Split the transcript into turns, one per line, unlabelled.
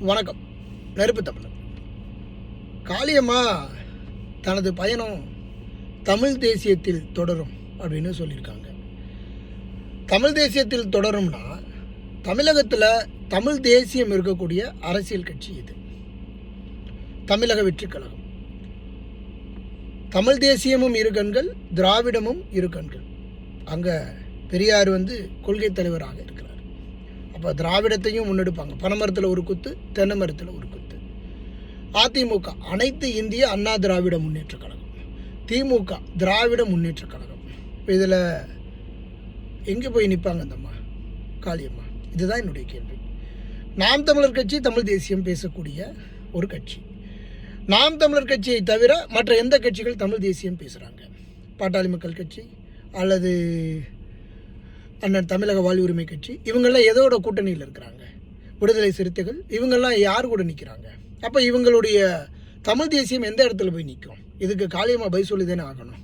வணக்கம். நெருப்பு தமிழன் காளியம்மா தனது பயணம் தமிழ் தேசியத்தில் தொடரும் அப்படின்னு சொல்லியிருக்காங்க. தமிழ் தேசியத்தில் தொடரும்னா தமிழகத்தில் தமிழ் தேசியம் இருக்கக்கூடிய அரசியல் கட்சி இது தமிழக வெற்றி கழகம். தமிழ் தேசியமும் இரு கண்கள் திராவிடமும் இரு கண்கள். அங்கே பெரியார் வந்து கொள்கை தலைவராக இருக்கிறார். அப்போ திராவிடத்தையும் முன்னெடுப்பாங்க. பனைமரத்தில் ஒரு குத்து தென்னை மரத்தில் ஒரு குத்து. அதிமுக அனைத்து இந்திய அண்ணா திராவிட முன்னேற்ற கழகம். திமுக திராவிட முன்னேற்ற கழகம். இதில் எங்கே போய் நிற்பாங்க அந்தம்மா காளியம்மா. இதுதான் என்னுடைய கேள்வி. நாம் தமிழர் கட்சி தமிழ் தேசியம் பேசக்கூடிய ஒரு கட்சி. நாம் தமிழர் கட்சியை தவிர மற்ற எந்த கட்சிகள் தமிழ் தேசியம் பேசுகிறாங்க பாட்டாளி மக்கள் கட்சி அல்லது அண்ணன் தமிழக வாழ்வுரிமை கட்சி இவங்கெல்லாம் எதோட கூட்டணியில் இருக்கிறாங்க? விடுதலை சிறுத்தைகள் இவங்கெல்லாம் யார் கூட நிற்கிறாங்க அப்போ இவங்களுடைய தமிழ் தேசியம் எந்த இடத்துல போய் நிற்கும் இதுக்கு காளியம்மா பை சொல்லி தானே ஆகணும்.